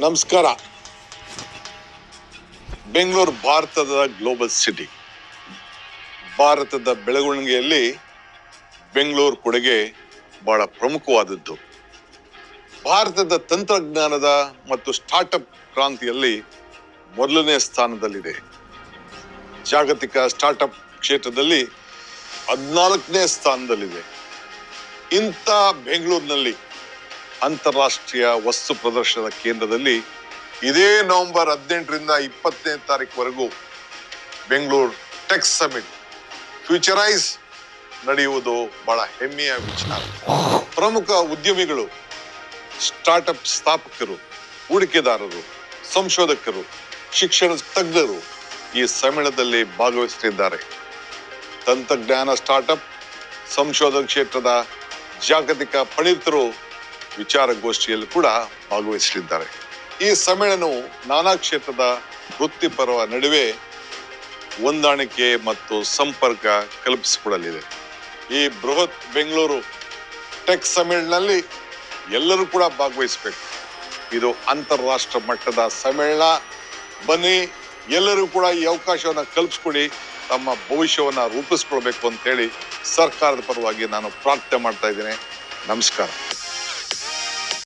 ನಮಸ್ಕಾರ. ಬೆಂಗಳೂರು ಭಾರತದ global city ಭಾರತದ ಬೆಳವಣಿಗೆಯಲ್ಲಿ ಬೆಂಗಳೂರು ಕೊಡುಗೆ ಬಹಳ ಪ್ರಮುಖವಾದದ್ದು. ಭಾರತದ ತಂತ್ರಜ್ಞಾನದ ಮತ್ತು ಸ್ಟಾರ್ಟಪ್ ಕ್ರಾಂತಿಯಲ್ಲಿ ಮೊದಲನೇ ಸ್ಥಾನದಲ್ಲಿದೆ. ಜಾಗತಿಕ ಸ್ಟಾರ್ಟಪ್ ಕ್ಷೇತ್ರದಲ್ಲಿ ಹದಿನಾಲ್ಕನೇ ಸ್ಥಾನದಲ್ಲಿದೆ. ಇಂಥ ಬೆಂಗಳೂರಿನಲ್ಲಿ ಅಂತಾರಾಷ್ಟ್ರೀಯ ವಸ್ತು ಪ್ರದರ್ಶನದ ಕೇಂದ್ರದಲ್ಲಿ ಇದೇ ನವೆಂಬರ್ ಹದಿನೆಂಟರಿಂದ ಇಪ್ಪತ್ತನೇ ತಾರೀಕುವರೆಗೂ ಬೆಂಗಳೂರು ಟೆಕ್ ಸಮಿಟ್ ಫ್ಯೂಚರೈಸ್ ನಡೆಯುವುದು ಬಹಳ ಹೆಮ್ಮೆಯ ವಿಚಾರ. ಪ್ರಮುಖ ಉದ್ಯಮಿಗಳು, ಸ್ಟಾರ್ಟ್ಅಪ್ ಸ್ಥಾಪಕರು, ಹೂಡಿಕೆದಾರರು, ಸಂಶೋಧಕರು, ಶಿಕ್ಷಣ ತಜ್ಞರು ಈ ಸಮ್ಮೇಳನದಲ್ಲಿ ಭಾಗವಹಿಸುತ್ತಿದ್ದಾರೆ. ತಂತ್ರಜ್ಞಾನ ಸ್ಟಾರ್ಟ್ಅಪ್, ಸಂಶೋಧನಾ ಕ್ಷೇತ್ರದ ಜಾಗತಿಕ ಪಂಡಿತರು ವಿಚಾರಗೋಷ್ಠಿಯಲ್ಲಿ ಕೂಡ ಭಾಗವಹಿಸಲಿದ್ದಾರೆ. ಈ ಸಮ್ಮೇಳನವು ನಾನಾ ಕ್ಷೇತ್ರದ ವೃತ್ತಿಪರವ ನಡುವೆ ಹೊಂದಾಣಿಕೆ ಮತ್ತು ಸಂಪರ್ಕ ಕಲ್ಪಿಸಿಕೊಡಲಿದೆ. ಈ ಬೃಹತ್ ಬೆಂಗಳೂರು ಟೆಕ್ ಸಮ್ಮೇಳನಲ್ಲಿ ಎಲ್ಲರೂ ಕೂಡ ಭಾಗವಹಿಸಬೇಕು. ಇದು ಅಂತಾರಾಷ್ಟ್ರ ಮಟ್ಟದ ಸಮ್ಮೇಳನ. ಬನ್ನಿ, ಎಲ್ಲರೂ ಕೂಡ ಈ ಅವಕಾಶವನ್ನು ಕಲ್ಪಿಸ್ಕೊಡಿ ತಮ್ಮ ಭವಿಷ್ಯವನ್ನು ರೂಪಿಸ್ಕೊಳ್ಬೇಕು ಅಂತೇಳಿ ಸರ್ಕಾರದ ಪರವಾಗಿ ನಾನು ಪ್ರಾರ್ಥನೆ ಮಾಡ್ತಾ ಇದ್ದೇನೆ. ನಮಸ್ಕಾರ.